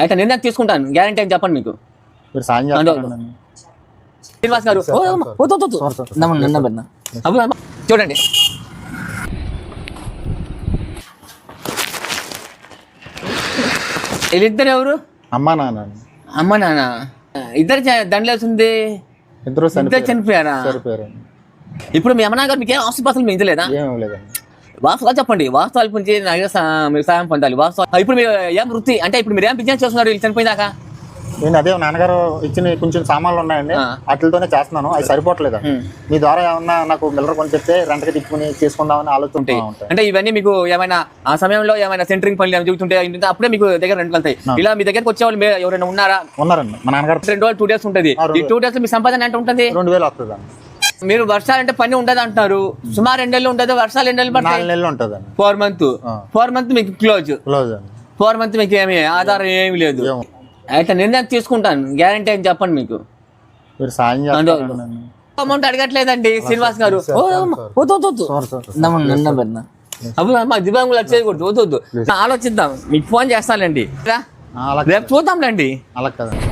అయితే నిర్ణయం తీసుకుంటాను. గ్యారంటీ అని చెప్పండి మీకు. మీరు సాయం శ్రీనివాస్ గారు అమ్మ, నిన్న అమ్మ, చూడండి. వీళ్ళిద్దరు ఎవరు? అమ్మా నాన్న. అమ్మ నాన్న. ఇద్దరు దండలేస్తుంది ఇద్దరు చనిపోయారు. ఇప్పుడు మీ అమ్మనాన్న గారు మీకు ఏం ఆస్తిపాస్తులు మించలేదా? ఏమీ లేదండి వాస్తవాలు చెప్పండి. వాస్తవాల గురించి మీరు సాయం పొందాలి. వాస్తవాలు ఇప్పుడు మీరు ఏం వృత్తి అంటే ఇప్పుడు మీరు ఏం బిజినెస్ చేస్తున్నారు? వీళ్ళు చనిపోయినాక? నేను అదే నాన్నగారు ఇచ్చిన కొంచెం సామాన్లు ఉన్నాయండి. వాటితోనే చేస్తున్నాను. అవి సరిపోవట్లేదండి ఉం. మీ ద్వారా ఏమన్నా నాకు మిల్లర్ కొని చెప్తే రెంట్కి తిప్పుకుని చేసుకుందామని ఆలోచన అంటే ఇవన్నీ మీకు ఏమైనా ఆ సమయంలో ఏమైనా సెంటరింగ్ పనులు ఏమైనా ఏంటంటే అప్పుడే మీకు దగ్గర రెండు వెళ్తాయి. ఇలా మీ దగ్గరకు వచ్చే వాళ్ళు ఎవరైనా ఉన్నారా? ఉన్నారండి. మా నాన్నగారు రెండు రోజులు టూ డేస్ ఉంటుంది. ఈ టూ డేస్ మీ సంపాదన అంటే ఉంటుంది? రెండు వేలు వస్తుందండి. మీరు వర్షాలంటే పని ఉండదు అంటున్నారు. సుమారు రెండు నెలలు ఉండదు వర్షాలు రెండు నెలలు పడతాయి? Four month. ఫోర్ మంత్ మీకు క్లోజ్ క్లోజ్ ఫోర్ మంత్ మీకు ఏమి ఆధారం ఏమి లేదు. ఏమో. అయితే నిర్ణయం తీసుకుంటాను. గ్యారంటీ అని చెప్పండి మీకు. మీరు సాయం చేస్తారండి అమౌంట్ అడగట్లేదండి శ్రీనివాస్ గారు. ఓ, అమ్మ, వద్దు, వద్దు, వద్దు. సార్ సార్ నమ్మ, నిన్న పెట్టిన. అప్పుడు మా దివ్యాంగులు వచ్చేయకూడదు. వద్దు వద్దు. ఆలోచిద్దాం. మీకు ఫోన్ చేస్తానండి రా. ఆ, అలా రేపు చూద్దాంలేండి. అలా కదండి.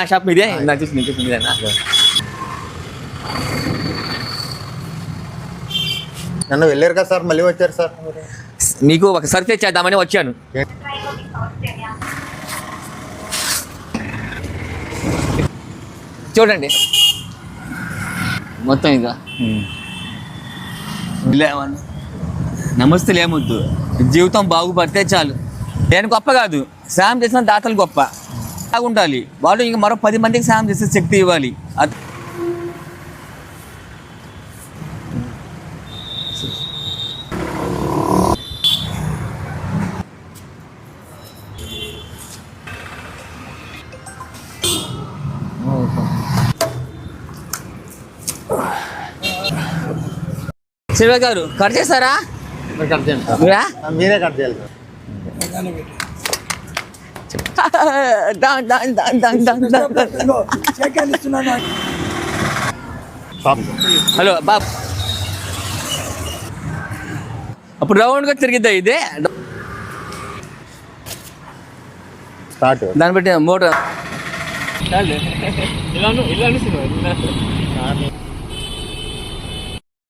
నా షాప్ మీదే నా చూసి చూసి మీదేనా నన్ను వెళ్ళారు కదా సార్ మళ్ళీ వచ్చారు సార్. మీకు ఒక సర్చ్ చేద్దామని వచ్చాను చూడండి మొత్తం ఇక. లేవన్న నమస్తే లేమొద్దు జీవితం బాగుపడితే చాలు నేను గొప్ప కాదు సాయం చేసిన దాతలు గొప్ప బాగుండాలి వాళ్ళు ఇంక మరో పది మందికి సాయం చేసే శక్తి ఇవ్వాలి. శివ గారు కట్ చేస్తారా? మీరే కట్ చేయాలి హలో బాబ్ అప్పుడు రౌండ్గా తిరిగిద్దా ఇదే? స్టార్ట్ దాన్ని బట్టి మోటార్.